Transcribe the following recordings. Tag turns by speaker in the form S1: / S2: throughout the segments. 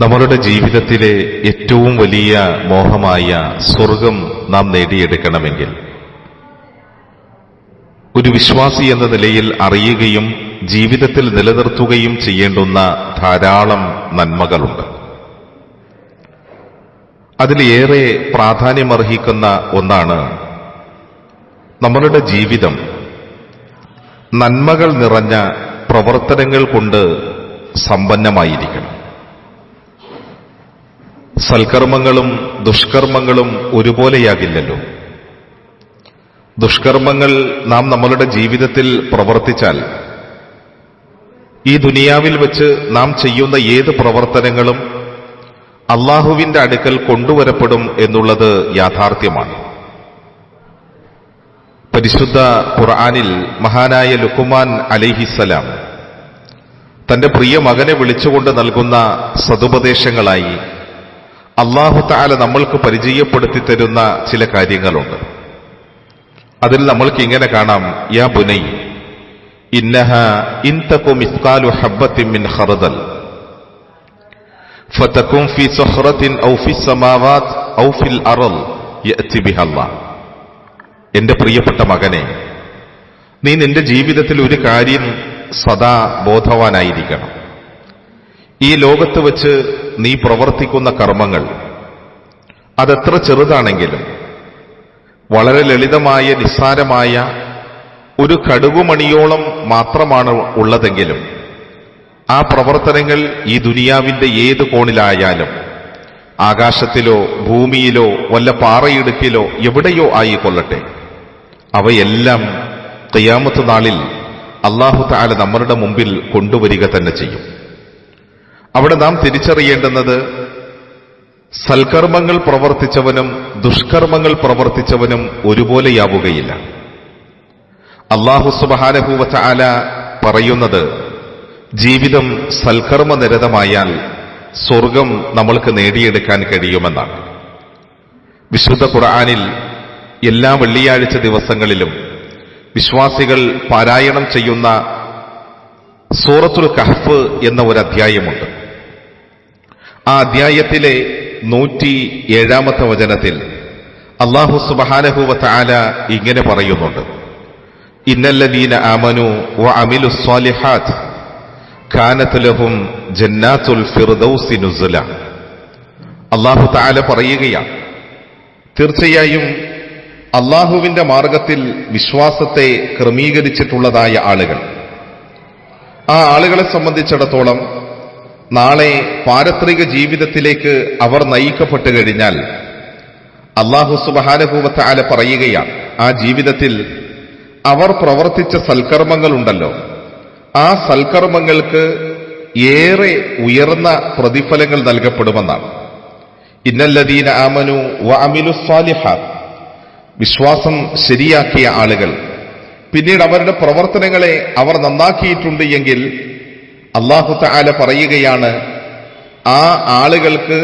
S1: നമ്മളുടെ ജീവിതത്തിലെ ഏറ്റവും വലിയ മോഹമായ സ്വർഗം നാം നേടിയെടുക്കണമെങ്കിൽ ഒരു വിശ്വാസി എന്ന നിലയിൽ അറിയുകയും ജീവിതത്തിൽ നിലനിർത്തുകയും ചെയ്യേണ്ടുന്ന ധാരാളം നന്മകളുണ്ട്. അതിലേറെ പ്രാധാന്യമർഹിക്കുന്ന ഒന്നാണ് നമ്മളുടെ ജീവിതം. നന്മകൾ നിറഞ്ഞ പ്രവർത്തനങ്ങൾ കൊണ്ട് സമ്പന്നമായിരിക്കണം. സൽക്കർമ്മങ്ങളും ദുഷ്കർമ്മങ്ങളും ഒരുപോലെയാകില്ലല്ലോ. ദുഷ്കർമ്മങ്ങൾ നാം നമ്മളുടെ ജീവിതത്തിൽ പ്രവർത്തിച്ചാൽ ഈ ദുനിയാവിൽ വെച്ച് നാം ചെയ്യുന്ന ഏത് പ്രവർത്തനങ്ങളും അള്ളാഹുവിന്റെ അടുക്കൽ കൊണ്ടുവരപ്പെടും എന്നുള്ളത് യാഥാർത്ഥ്യമാണ്. പരിശുദ്ധ ഖുർആാനിൽ മഹാനായ ലുക്കുമാൻ അലിഹിസലാം തന്റെ പ്രിയ മകനെ വിളിച്ചുകൊണ്ട് നൽകുന്ന സതുപദേശങ്ങളായി അള്ളാഹു താല നമ്മൾക്ക് പരിചയപ്പെടുത്തി തരുന്ന ചില കാര്യങ്ങളുണ്ട്. അതിൽ നമ്മൾക്ക് ഇങ്ങനെ കാണാം. യാ ബുനൈ ഇന്നഹ ഇൻതകു മിസ്കാലു ഹബ്ബത്തിൻ മിൻ ഖർദൽ. ഫതകും ഫി സുഹ്റത്തിൻ ഔ ഫി സമാവാത് ഔ ഫിൽ അറൽ യഅതി ബിഹല്ലാ എന്റെ പ്രിയപ്പെട്ട മകനെ നീ നിന്റെ ജീവിതത്തിൽ ഒരു കാര്യം സദാ ബോധവാനായിരിക്കണം. ഈ ലോകത്ത് വച്ച് നീ പ്രവർത്തിക്കുന്ന കർമ്മങ്ങൾ. അതെത്ര ചെറുതാണെങ്കിലും വളരെ ലളിതമായ നിസ്സാരമായ ഒരു കടുകുമണിയോളം മാത്രമാണ് ഉള്ളതെങ്കിലും ആ പ്രവർത്തനങ്ങൾ ഈ ദുനിയാവിന്റെ ഏത് കോണിലായാലും ആകാശത്തിലോ ഭൂമിയിലോ വല്ല പാറയിടുക്കിലോ എവിടെയോ ആയിക്കൊള്ളട്ടെ. അവയെല്ലാം കയ്യാമത്ത് നാളിൽ അള്ളാഹു താല നമ്മളുടെ മുമ്പിൽ കൊണ്ടുവരിക തന്നെ ചെയ്യും. അവിടെ നാം തിരിച്ചറിയേണ്ടുന്നത് സൽക്കർമ്മങ്ങൾ പ്രവർത്തിച്ചവനും ദുഷ്കർമ്മങ്ങൾ പ്രവർത്തിച്ചവനും ഒരുപോലെയാവുകയില്ല. അള്ളാഹു സുബഹാനഹൂവ ആല പറയുന്നത് ജീവിതം സൽക്കർമ്മ നിരതമായാൽ സ്വർഗം നമ്മൾക്ക് നേടിയെടുക്കാൻ കഴിയുമെന്നാണ്. വിശുദ്ധ ഖുർആാനിൽ എല്ലാ വെള്ളിയാഴ്ച ദിവസങ്ങളിലും വിശ്വാസികൾ പാരായണം ചെയ്യുന്ന സൂറത്തുൽ കഹ്ഫ് എന്ന ഒരു അധ്യായമുണ്ട് ആ അധ്യായത്തിലെ നൂറ്റി ഏഴാമത്തെ വചനത്തിൽ അള്ളാഹു സുബഹാനഹുവ ആല ഇങ്ങനെ പറയുന്നുണ്ട്. ഇന്നല്ലദീന ആമനു വ അമിലു സ്വാലിഹാത്ത് ഖാനത്തുലഹും ജന്നാത്തുൽ ഫിർദൗസി നുസുല. അള്ളാഹു താല പറയുകയാണ് തീർച്ചയായും അള്ളാഹുവിന്റെ മാർഗത്തിൽ വിശ്വാസത്തെ ക്രമീകരിച്ചിട്ടുള്ളതായ ആളുകൾ. ആ ആളുകളെ സംബന്ധിച്ചിടത്തോളം നാളെ പാരത്രിക ജീവിതത്തിലേക്ക് അവർ നയിക്കപ്പെട്ടു കഴിഞ്ഞാൽ അള്ളാഹു സുബഹാനുഭൂവത്തെ ആല പറയുകയാണ് ആ ജീവിതത്തിൽ അവർ പ്രവർത്തിച്ച സൽക്കർമ്മങ്ങളുണ്ടല്ലോ. ആ സൽക്കർമ്മങ്ങൾക്ക് ഏറെ ഉയർന്ന പ്രതിഫലങ്ങൾ നൽകപ്പെടുമെന്നാണ്. ഇന്നല്ലദീന ആമനു വ അമിലു വിശ്വാസം ശരിയാക്കിയ ആളുകൾ. പിന്നീട് അവരുടെ പ്രവർത്തനങ്ങളെ അവർ നന്നാക്കിയിട്ടുണ്ട് എങ്കിൽ അള്ളാഹു താല പറയുകയാണ് ആ ആളുകൾക്ക്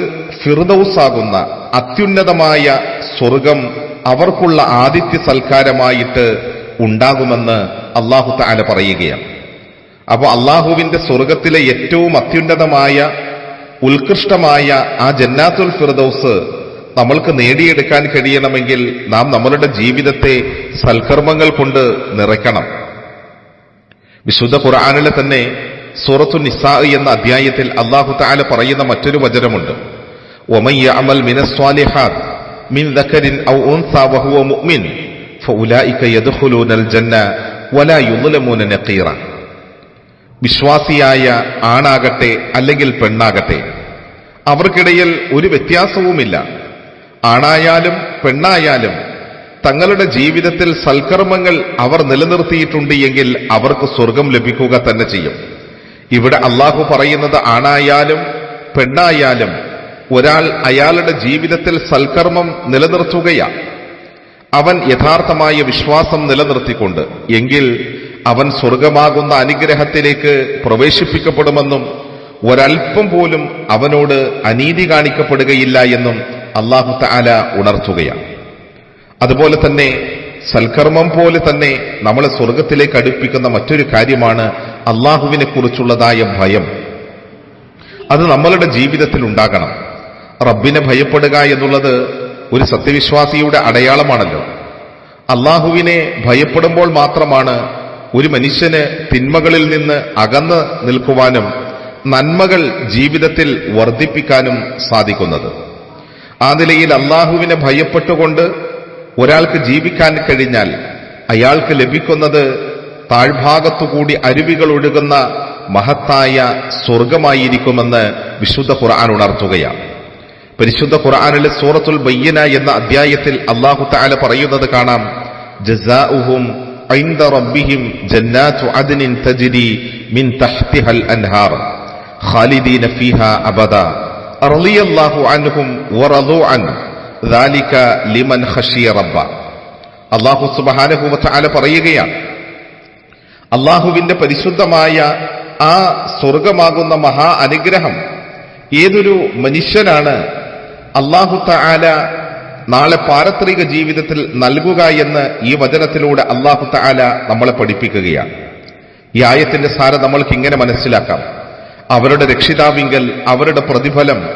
S1: ഫിർദൌസാകുന്ന അത്യുന്നതമായ സ്വർഗം അവർക്കുള്ള ആദിത്യ സൽക്കാരമായിട്ട് ഉണ്ടാകുമെന്ന് അള്ളാഹു താല പറയുകയാണ്. അപ്പോൾ അള്ളാഹുവിന്റെ സ്വർഗത്തിലെ ഏറ്റവും അത്യുന്നതമായ ഉത്കൃഷ്ടമായ ആ ജന്നാത്തുൽ ഫിർദൌസ് നമ്മൾക്ക് നേടിയെടുക്കാൻ കഴിയണമെങ്കിൽ നാം നമ്മളുടെ ജീവിതത്തെ സൽക്കർമ്മങ്ങൾ കൊണ്ട് നിറയ്ക്കണം. വിശുദ്ധ ഖുർആാനിലെ തന്നെ സൂറത്തു നിസാ എന്ന അധ്യായത്തിൽ അള്ളാഹു താല പറയുന്ന മറ്റൊരു വചനമുണ്ട്. മിൻ ഔ ഉൻസാ മുഅ്മിൻ ജന്ന വലാ നഖീറ. വിശ്വാസിയായ ആണാകട്ടെ അല്ലെങ്കിൽ പെണ്ണാകട്ടെ അവർക്കിടയിൽ ഒരു വ്യത്യാസവുമില്ല. ആണായാലും പെണ്ണായാലും തങ്ങളുടെ ജീവിതത്തിൽ സൽക്കർമ്മങ്ങൾ അവർ നിലനിർത്തിയിട്ടുണ്ട് എങ്കിൽ അവർക്ക് സ്വർഗം ലഭിക്കുക തന്നെ ചെയ്യും. ഇവിടെ അള്ളാഹു പറയുന്നത് ആണായാലും പെണ്ണായാലും ഒരാൾ അയാളുടെ ജീവിതത്തിൽ സൽക്കർമ്മം നിലനിർത്തുകയാണ് അവൻ യഥാർത്ഥമായ വിശ്വാസം നിലനിർത്തിക്കൊണ്ട് എങ്കിൽ അവൻ സ്വർഗമാകുന്ന അനുഗ്രഹത്തിലേക്ക് പ്രവേശിപ്പിക്കപ്പെടുമെന്നും ഒരൽപ്പം പോലും അവനോട് അനീതി കാണിക്കപ്പെടുകയില്ല എന്നും അള്ളാഹു താല ഉണർത്തുകയാണ് അതുപോലെ തന്നെ സൽക്കർമ്മം പോലെ തന്നെ നമ്മളെ സ്വർഗത്തിലേക്ക് അടുപ്പിക്കുന്ന മറ്റൊരു കാര്യമാണ് അള്ളാഹുവിനെ കുറിച്ചുള്ളതായ ഭയം. അത് നമ്മളുടെ ജീവിതത്തിൽ ഉണ്ടാകണം. റബ്ബിനെ ഭയപ്പെടുക എന്നുള്ളത് ഒരു സത്യവിശ്വാസിയുടെ അടയാളമാണല്ലോ. അള്ളാഹുവിനെ ഭയപ്പെടുമ്പോൾ മാത്രമാണ് ഒരു മനുഷ്യന് തിന്മകളിൽ നിന്ന് അകന്ന് നിൽക്കുവാനും നന്മകൾ ജീവിതത്തിൽ വർദ്ധിപ്പിക്കാനും സാധിക്കുന്നത്. ആ നിലയിൽ അള്ളാഹുവിനെ ഭയപ്പെട്ടുകൊണ്ട് ഒരാൾക്ക് ജീവിക്കാൻ കഴിഞ്ഞാൽ അയാൾക്ക് ലഭിക്കുന്നത് താഴ്ഭാഗത്തുകൂടി അരുവികൾ ഒഴുകുന്ന മഹത്തായ സ്വർഗമായിരിക്കുമെന്ന് വിശുദ്ധ ഖുർആൻ ഉണർത്തുകയാണ് പരിശുദ്ധ ഖുർആനിലെ സൂറത്തുൽ ബയ്യന എന്ന അധ്യായത്തിൽ അള്ളാഹു തആല പറയുന്നത് കാണാം ജസാഉഹും ഐന്ദ റബ്ബിഹിം ജന്നാതു അദ്നിൻ തജ്രി മിൻ തഹ്തിഹൽ അൻഹാർ ഖാലിദീന ഫീഹാ അബദ റളിയല്ലാഹു അൻഹും വറദു അൻ ذلك ലിമൻ ഖശിയ റബ്ബ അള്ളാഹു സുബ്ഹാനഹു വതആല പറയുകയാണ് അള്ളാഹുവിന്റെ പരിശുദ്ധമായ ആ സ്വർഗമാകുന്ന മഹാ അനുഗ്രഹം. ഏതൊരു മനുഷ്യനാണ് അള്ളാഹു താല നാളെ പാരത്രിക ജീവിതത്തിൽ നൽകുക എന്ന് ഈ വചനത്തിലൂടെ അള്ളാഹു താല നമ്മളെ പഠിപ്പിക്കുകയാണ്. ഈ ആയത്തിന്റെ സാരം നമ്മൾക്ക് ഇങ്ങനെ മനസ്സിലാക്കാം. അവരുടെ രക്ഷിതാവിങ്കൽ അവരുടെ പ്രതിഫലം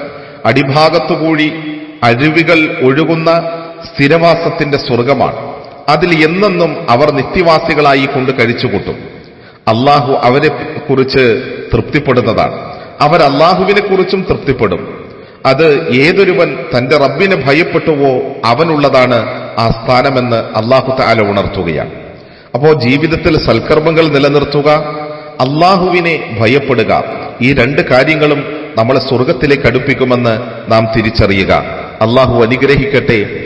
S1: അടിഭാഗത്തുകൂടി അരുവികൾ ഒഴുകുന്ന സ്ഥിരവാസത്തിന്റെ സ്വർഗമാണ്. അതിൽ എന്നെന്നും അവർ നിത്യവാസികളായി കൊണ്ട് കഴിച്ചുകൂട്ടും. അള്ളാഹു അവരെ കുറിച്ച് തൃപ്തിപ്പെടുന്നതാണ്. അവർ അള്ളാഹുവിനെ കുറിച്ചും തൃപ്തിപ്പെടും. അത് ഏതൊരുവൻ തന്റെ റബ്ബിനെ ഭയപ്പെട്ടുവോ അവനുള്ളതാണ് ആ സ്ഥാനമെന്ന് അള്ളാഹു താല ഉണർത്തുകയാണ്. അപ്പോൾ ജീവിതത്തിൽ സൽക്കർമ്മങ്ങൾ നിലനിർത്തുക അള്ളാഹുവിനെ ഭയപ്പെടുക ഈ രണ്ട് കാര്യങ്ങളും നമ്മളെ സ്വർഗത്തിലേക്ക് അടുപ്പിക്കുമെന്ന് നാം തിരിച്ചറിയുക. അള്ളാഹു അനുഗ്രഹിക്കട്ടെ.